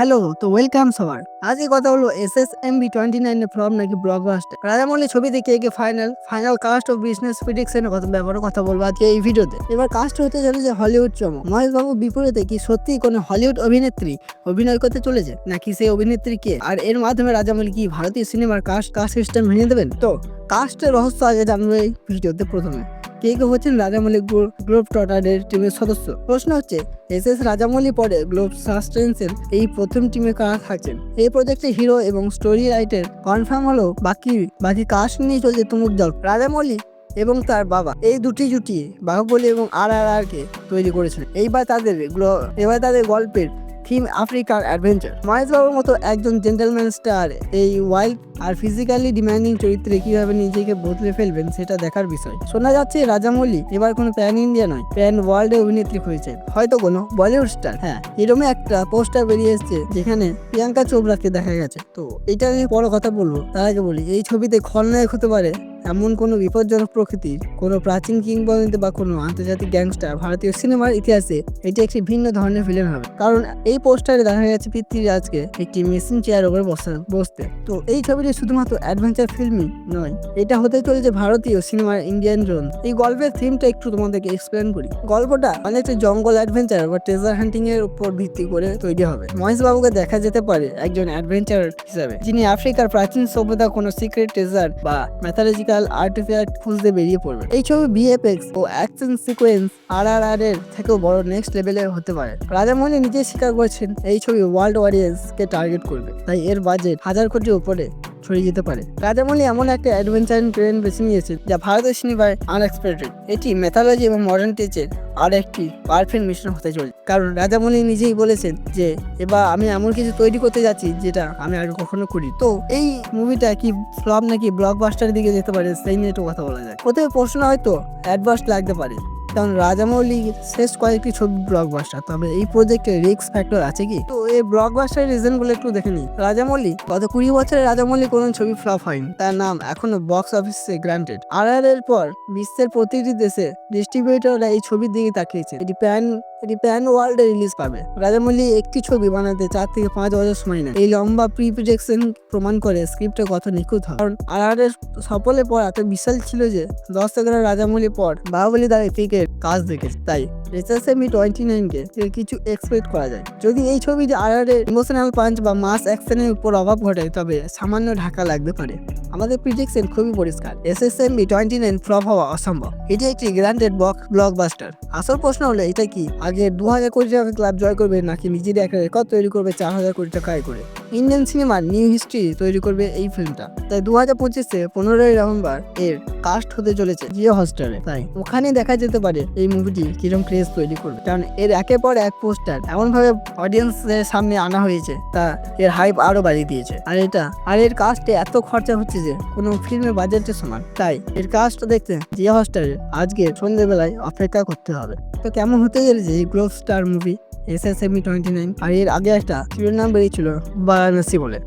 Hello তো welcome সবার। আজকে কথা হলো S S M B twenty নাইনের ফ্রম নাকি ব্লকবাস্টার রাজামৌলি ছবিতে কে কে final final cast of business প্রিডিকশনের কথা ব্যাপারে কথা বলব আজকে এই ভিডিওতে। এবার কাস্ট হতে চলেছে হলিউড চমক। মহেশ বাবু বিপরীতে কি সত্যি কোনো হলিউড অভিনেত্রী অভিনয় করতে চলেছে? নাকি সেই অভিনেত্রী কে? আর এর মাধ্যমে রাজামৌলি কি ভারতীয় সিনেমার কাস্ট কাস্ট সিস্টেম ভেঙে দেবেন? তো কাস্টের রহস্য আগে জানব এই ভিডিওতে প্রথমে। কে কে হচ্ছেন রাজামৌলি গ্লোব টটারের টিমের সদস্য? প্রশ্ন হচ্ছে এস এস রাজামৌলি পরে গ্লোব সাস্টেন্সের এই প্রথম টিমে কারা থাকছেন? এই প্রজেক্টে হিরো এবং স্টোরি রাইটের কনফার্ম হলো বাকি বাকি কাস্ট নিয়ে চলছে তুমুক জল রাজামৌলি এবং তার বাবা। এই দুটি জুটি বাহুবলী এবং আর আর আর কে তৈরি করেছিলেন এইবার তাদের এবার তাদের গল্পের থিম আফ্রিকার অ্যাডভেঞ্চার মহেশ বাবুর মতো একজন জেন্টেলম্যান স্টার এই ওয়াইল্ড আর ফিজিক্যালি ডিমান্ডিং চরিত্রে কীভাবে নিজেকে বদলে ফেলবেন সেটা দেখার বিষয়। শোনা যাচ্ছে রাজামৌলি এবার কোনো প্যান ইন্ডিয়া নয়, প্যান ওয়ার্ল্ডে অভিনেত্রী হয়েছে হয়তো কোনো বলিউড স্টার। হ্যাঁ এরকমই একটা পোস্টার বেরিয়ে এসেছে যেখানে প্রিয়াঙ্কা চোপড়াকে দেখা গেছে। তো এটা নিয়ে বড় কথা বলব, তার আগে বলি, এই ছবিতে খলনায়ক হতে পারে এমন কোনো বিপজ্জনক প্রকৃতির, কোনো প্রাচীন কিংবদন্তি বা কোনো আন্তর্জাতিক গ্যাংস্টার ভারতীয় সিনেমার ইতিহাসে এটি একটি ভিন্ন ধরনের ফিল্ম হবে। কারণ এই পোস্টারে দেখা গেছে পৃথ্বীরাজকে একটি মেশিন চেয়ার ওপরে বসা বসতে। তো এই ছবিটি শুধুমাত্র অ্যাডভেঞ্চার ফিল্মই নয়, এটা হতে চলেছে ভারতীয় সিনেমার ইন্ডিয়ান জোন এই গল্পের থিমটা একটু তোমাদেরকে এক্সপ্লেন করি। গল্পটা অনেকটা জঙ্গল অ্যাডভেঞ্চার বা ট্রেজার হান্টিং এর উপর ভিত্তি করে তৈরি হবে। মহেশ বাবুকে দেখা যেতে পারে একজন অ্যাডভেঞ্চার হিসাবে, যিনি আফ্রিকার প্রাচীন সভ্যতা কোনো সিক্রেট ট্রেজার বা ম্যাথালজিক্যাল আর্টিফ্যাক্ট খুঁজতে বেরিয়ে পড়বে এই ছবি বিএফএক্স ও অ্যাকশন সিকোয়েন্স আর আর আর এর থেকেও বড় নেক্সট লেভেলের হতে পারে। রাজামৌলি নিজে স্বীকার করেছেন, এই ছবি ওয়ার্ল্ড অডিয়েন্সকে টার্গেট করবে। তাই এর বাজেট হাজার কোটির উপরে। ছড়িয়ে যেতে পারে। রাজামৌলি এমন একটা অ্যাডভেঞ্চার ট্রেন বেছে নিয়েছে যা ভারতের সিনেমায় আনএক্সপেক্টেড এটি মেথালজি এবং মডার্ন টেচের আর একটি পারফেক্ট মিশ্রণ হতে চলেছে। কারণ রাজামৌলি নিজেই বলেছেন যে, এবার আমি এমন কিছু তৈরি করতে যাচ্ছি যেটা আমি আগে কখনো করি তো এই মুভিটা কি ফ্লপ নাকি ব্লকবাস্টারের দিকে যেতে পারে, সেই নিয়ে একটু কথা বলা যায় প্রথমে প্রশ্ন হয়তো অ্যাডভান্স লাগতে পারে? কারণ রাজামৌলি শেষ কয়েকটি ছবি ব্লকবাস্টার তবে এই প্রজেক্টে রিক্স ফ্যাক্টর আছে কি? তো এই ব্লকবাস্টার রিজনগুলো একটু দেখে নিই। রাজামৌলি গত কুড়ি বছরে রাজামৌলি কোনো ছবি ফ্লপ হয়নি। তার নাম এখনও বক্স অফিসে গ্রান্টেড আর এর পর বিশ্বের প্রতিটি দেশে ডিস্ট্রিবিউটররা এই ছবির দিকে তাকিয়েছে। এটি প্যান এটি প্যান ওয়ার্ল্ডে রিলিজ পাবে। রাজামৌলি একটি ছবি বানাতে চার থেকে পাঁচ বছর সময় নেয়। এই লম্বা প্রি প্রমাণ করে স্ক্রিপ্টে কত নিখুঁত হয়। কারণ আর আর এর সফলের পর এত বিশাল ছিল যে, দশ এগারো রাজামৌলির পর বাহুবলি তার পিকের কাজ দেখেছে। তাই রেসাসেমি টোয়েন্টি নাইনকে কিছু এক্সপেক্ট করা যায়। যদি এই ছবিতে এর ইমোশনাল পাঞ্চ বা মাস অ্যাকশনের উপর অভাব ঘটে, তবে সামান্য ঢাকা লাগতে পারে। আমাদের প্রিডিকশন খুবই পরিষ্কার। S S M B twenty nine flop হওয়া অসম্ভব। এটি একটি গ্র্যান্ডেড বক ব্লকবাস্টার আসল প্রশ্ন হলো, এটা কি? আগে দু হাজার কোটি টাকা ক্লাব জয় করবে, নাকি নিজের একটা রেকর্ড তৈরি করবে চার হাজার কোটি টাকা করে? ইন্ডিয়ান সিনেমার নিউ হিস্ট্রি তৈরি করবে এই ফিল্মটা তাই দু হাজার পঁচিশে পনেরোই নভেম্বর এর কাস্ট হতে চলেছে জিও হস্টারে তাই ওখানে দেখা যেতে পারে এই মুভিটি কিরম ক্রেজ তৈরি করবে। কারণ এর একের পর এক পোস্টার এমন এমনভাবে অডিয়েন্সের সামনে আনা হয়েছে, তা এর হাইপ আরও বাড়িয়ে দিয়েছে। আর এটা, আর এর কাস্টে এত খরচা হচ্ছে যে কোনো ফিল্মের বাজেটের সমান। তাই এর কাস্ট দেখতে জিও হস্টারে আজকে সন্ধ্যেবেলায় অপেক্ষা করতে হবে। তো কেমন হতে চলেছে এই glove star movie S S M twenty nine আর এর আগে একটা শিরোনাম বেরিয়েছিল বারাণসী বলে।